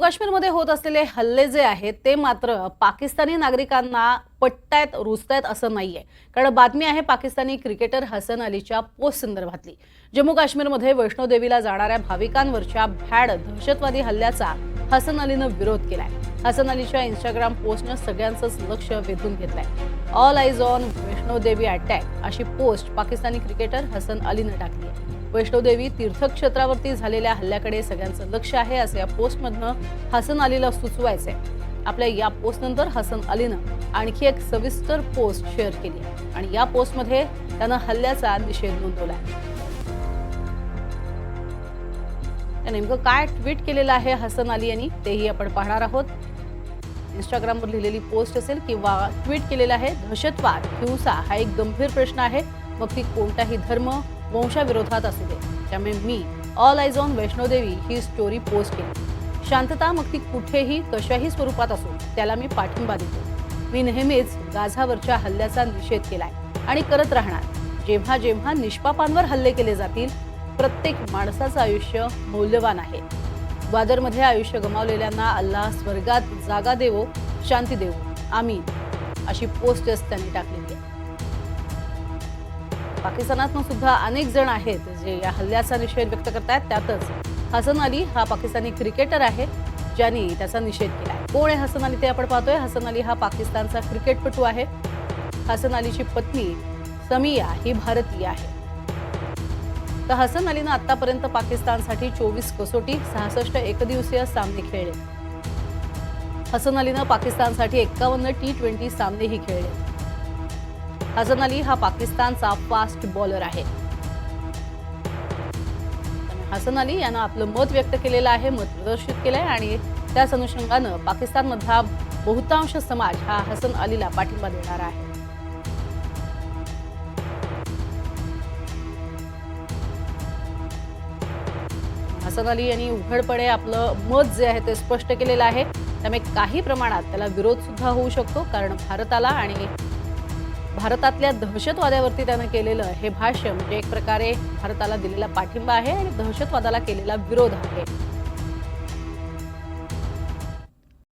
काश्मीरमध्ये होत असलेले हल्ले जे आहेत ते मात्र पाकिस्तानी नागरिकांना पटतायत रुजतायत असं नाहीये. कारण बातमी आहे पाकिस्तानी क्रिकेटर हसन अलीच्या पोस्ट संदर्भातली. जम्मू काश्मीरमध्ये वैष्णोदेवीला जाणाऱ्या भाविकांवरच्या भॅड दहशतवादी हल्ल्याचा हसन अलीनं विरोध केलाय. हसन अलीच्या इंस्टाग्राम पोस्टनं सगळ्यांचंच लक्ष वेधून घेतलंय. All eyes on Vaishnodevi attack अशी पोस्ट पाकिस्तानी क्रिकेटर हसन अलीनं टाकली आहे. वैष्णोदेवी तीर्थक्षेत्रावरती झालेल्या हल्ल्याकडे सगळ्यांचं लक्ष आहे असं या पोस्टमधनं हसन अलीला सुचवायचंय. आपल्या या पोस्टनंतर हसन अलीनं आणखी एक सविस्तर पोस्ट शेअर केली आहे. आणि या पोस्टमध्ये त्यानं हल्ल्याचा निषेध नोंदवला तर नेमकं काय ट्विट केलेलं आहे हसन अली यांनी तेही आपण पाहणार आहोत. इंस्टाग्रामवर लिहिलेली पोस्ट असेल किंवा ट्विट केलेलं आहे दहशतवाद हिंसा हा एक गंभीर प्रश्न आहे. मग ती कोणताही धर्म वंशाविरोधात असू दे. त्यामुळे मी ऑल आयज ऑन वैष्णोदेवी ही स्टोरी पोस्ट केली. शांतता मग ती कुठेही कशाही स्वरूपात असो त्याला मी पाठिंबा देतो. मी नेहमीच गाझावरच्या हल्ल्याचा निषेध केलाय आणि करत राहणार. जेव्हा जेव्हा निष्पापांवर हल्ले केले जातील प्रत्येक माणसाचं आयुष्य मौल्यवान आहे. ग्वादरमध्ये आयुष्य गमावलेल्यांना अल्लाह स्वर्गात जागा देवो शांती देवो. आम्ही अशी पोस्टर्स त्यांनी टाकलेली आहे. पाकिस्तानातून सुद्धा अनेक जण आहेत जे या हल्ल्याचा निषेध व्यक्त करतायत. त्यातच हसन अली हा पाकिस्तानी क्रिकेटर आहे ज्यांनी त्याचा निषेध केला आहे. कोण आहे हसन अली ते आपण पाहतोय. हसन अली हा पाकिस्तानचा क्रिकेटपटू आहे. हसन अलीची पत्नी समिया ही भारतीय आहे. तर हसन अलीनं आतापर्यंत पाकिस्तानसाठी चोवीस कसोटी सहासष्ट एकदिवसीय सामने खेळले. हसन अलीनं पाकिस्तानसाठी एक्कावन्न टी ट्वेंटी सामनेही खेळले. हसन अली हा पाकिस्तानचा फास्ट बॉलर आहे. हसन अली यानं आपलं मत व्यक्त केलेलं आहे मत प्रदर्शित केलंय आणि त्याच अनुषंगानं पाकिस्तानमधला बहुतांश समाज हा हसन अलीला पाठिंबा देणार आहे. हसन अली यांनी उघडपणे आपलं मत जे आहे ते स्पष्ट केलेलं आहे. त्यामुळे काही प्रमाणात त्याला विरोध सुद्धा होऊ शकतो कारण भारताला आणि भारतातल्या दहशतवाद्यावरती त्यानं केलेलं हे भाष्य म्हणजे एक प्रकारे भारताला दिलेला पाठिंबा आहे आणि दहशतवादाला केलेला विरोध आहे.